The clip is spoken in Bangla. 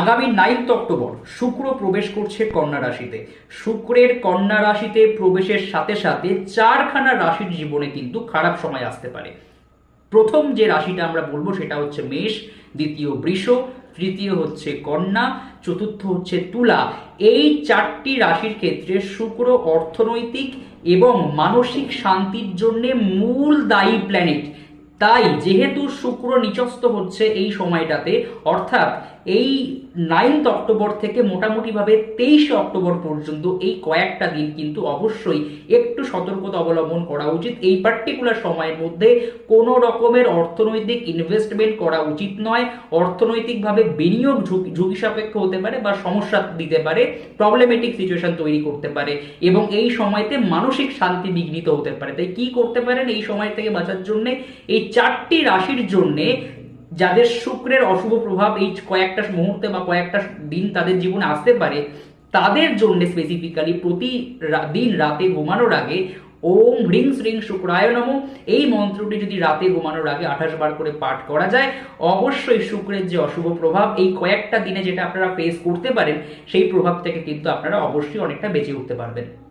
আগামী নাইন্থ অক্টোবর শুক্র প্রবেশ করছে কন্যা রাশিতে। শুক্রের কন্যা রাশিতে প্রবেশের সাথে সাথে চারখানা রাশির জীবনে কিন্তু খারাপ সময় আসতে পারে। প্রথম যে রাশিটা আমরা বলব সেটা হচ্ছে মেষ, দ্বিতীয় বৃষ, তৃতীয় হচ্ছে কন্যা, চতুর্থ হচ্ছে তুলা। এই চারটি রাশির ক্ষেত্রে শুক্র অর্থনৈতিক এবং মানসিক শান্তির জন্য মূল দায়ী প্ল্যানেট তাই যেহেতু শুক্র নিচস্ত হচ্ছে এই সময়টাতে, অর্থাৎ এই নাইন্থ অক্টোবর থেকে মোটামুটিভাবে তেইশে অক্টোবর পর্যন্ত এই কয়েকটা দিন কিন্তু অবশ্যই একটু সতর্কতা অবলম্বন করা উচিত। এই পার্টিকুলার সময়ের মধ্যে কোনো রকমের অর্থনৈতিক ইনভেস্টমেন্ট করা উচিত নয়। অর্থনৈতিকভাবে বিনিয়োগ ঝুঁকি ঝুঁকি সাপেক্ষ হতে পারে বা সমস্যা দিতে পারে প্রবলেমেটিক সিচুয়েশন তৈরি করতে পারে এবং এই সময়তে মানসিক শান্তি বিঘ্নিত হতে পারে। তাই কি করতে পারেন এই সময় থেকে বাঁচার জন্য? এই চারটি রাশির জন্যে যাদের শুক্রের অশুভ প্রভাব এই কয়েকটা মুহূর্তে বা কয়েকটা দিন তাদের জীবনে আসতে পারে, তাদের জন্য স্পেসিফিক্যালি প্রতি দিন রাতে ঘুমানোর আগে ওম হ্রিং শ্রিং শুক্রায় নম। এই মন্ত্রটি যদি রাতে ঘুমানোর আগে আঠাশ বার করে পাঠ করা যায়, অবশ্যই শুক্রের যে অশুভ প্রভাব এই কয়েকটা দিনে যেটা আপনারা ফেস করতে পারেন, সেই প্রভাব থেকে কিন্তু আপনারা অবশ্যই অনেকটা বেঁচে উঠতে পারবেন।